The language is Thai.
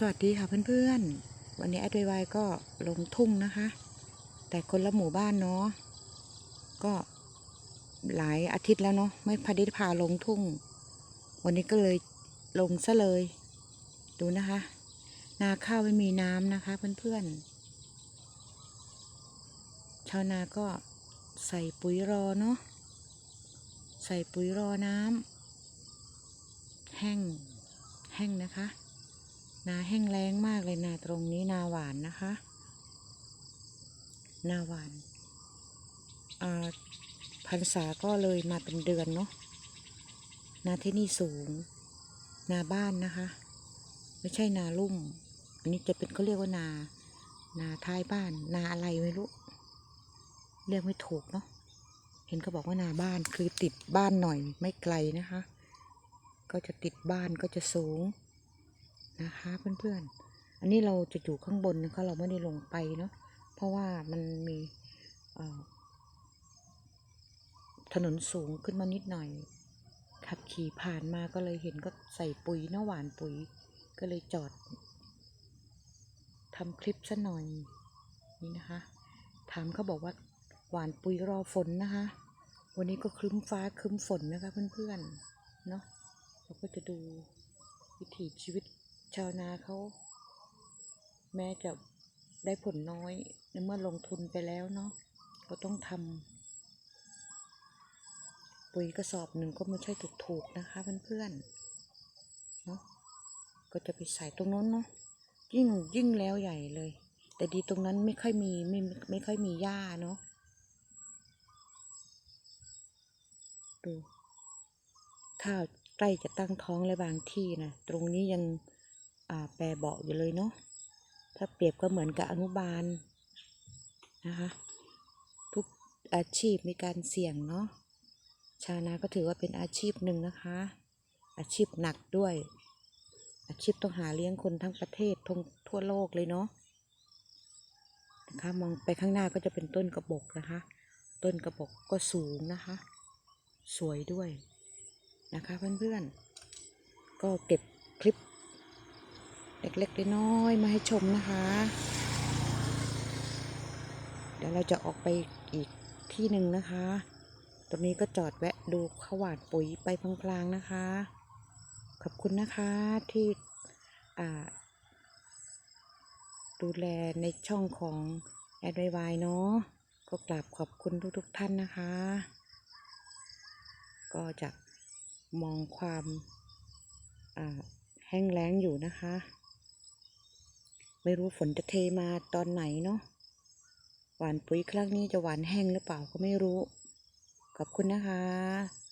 สวัสดีค่ะเพื่อนๆ วันนี้แอดไวก็ลงทุ่งนะคะ แต่คนละหมู่บ้านเนาะก็หลายอาทิตย์แล้วเนาะไม่พาได้พาลงทุ่ง วันนี้ก็เลยลงซะเลย ดูนะคะ นาข้าวไม่มีน้ำนะคะเพื่อนๆชาวนาก็ใส่ปุ๋ยรอเนาะใส่ปุ๋ยรอน้ำแห้งแห้งนะคะ นาแห้งแล้งมากเลยนาตรงนี้นาหวานนะคะ นาหวานอ่าพรรษาก็เลยมาเป็นเดือนเนาะนาที่นี่สูง นาบ้านนะคะ ไม่ใช่นาลุ่ม อันนี้จะเป็นเขาเรียกว่านา นาท้ายบ้าน นาอะไรไม่รู้ เรียกไม่ถูกเนาะเห็นเขาบอกว่านาบ้านคือติดบ้านหน่อยไม่ไกลนะคะ ก็จะติดบ้านก็จะสูง นะคะเพื่อนๆ อันนี้เราจะอยู่ข้างบนนะคะเราไม่ได้ลงไปเนาะ เพราะว่ามันมีถนนสูงขึ้นมานิดหน่อย ขับขี่ผ่านมาก็เลยเห็นก็ใส่ปุ๋ยเนาหวานปุ๋ย ก็เลยจอดทำคลิปซะหน่อยนี่นะคะ ถามเขาบอกว่าหวานปุ๋ยรอฝนนะคะ วันนี้ก็ครึ้มฟ้าครึ้มฝนนะคะเพื่อนๆเนาะเราก็จะดูวิถีชีวิต ชาวนาเขาแม้จะได้ผลน้อยในเมื่อลงทุนไปแล้วเนาะก็ต้องทำปุ๋ยกระสอบหนึ่งก็ไม่ใช่ถูกๆนะคะเพื่อนๆเนาะก็จะไปใส่ตรงโน้นเนาะยิ่งยิ่งแล้วใหญ่เลย แต่ดีตรงนั้นไม่ค่อยมีไม่ไม่ค่อยมีหญ้าเนาะดูข้าวใกล้จะตั้งท้องแล้วบางที่นะตรงนี้ยัง แปรเบาะอยู่เลยเนาะถ้าเปรียบก็เหมือนกับอนุบาลนะคะทุกอาชีพมีการเสี่ยงเนาะชาวนาก็ถือว่าเป็นอาชีพหนึ่งนะคะ อาชีพหนักด้วย อาชีพต้องหาเลี้ยงคนทั้งประเทศทงทั่วโลกเลยเนาะนะคะมองไปข้างหน้าก็จะเป็นต้นกระบอกนะคะ ต้นกระบอกก็สูงนะคะ สวยด้วยนะคะเพื่อนๆก็เก็บคลิป เล็กๆน้อยๆมาให้ชมนะคะ เดี๋ยวเราจะออกไปอีกที่หนึ่งนะคะ ตรงนี้ก็จอดแวะดูข้าวหวานปุ๋ยไปพลางๆนะคะ ขอบคุณนะคะที่ดูแลในช่องของแอดไวเนาะก็กราบขอบคุณทุกๆท่านนะคะ ก็จะมองความแห้งแล้งอยู่นะคะ ไม่รู้ฝนจะเทมาตอนไหนเนาะหวานปุ๋ยครั้งนี้จะหวานแห้งหรือเปล่าก็ไม่รู้ ขอบคุณนะคะ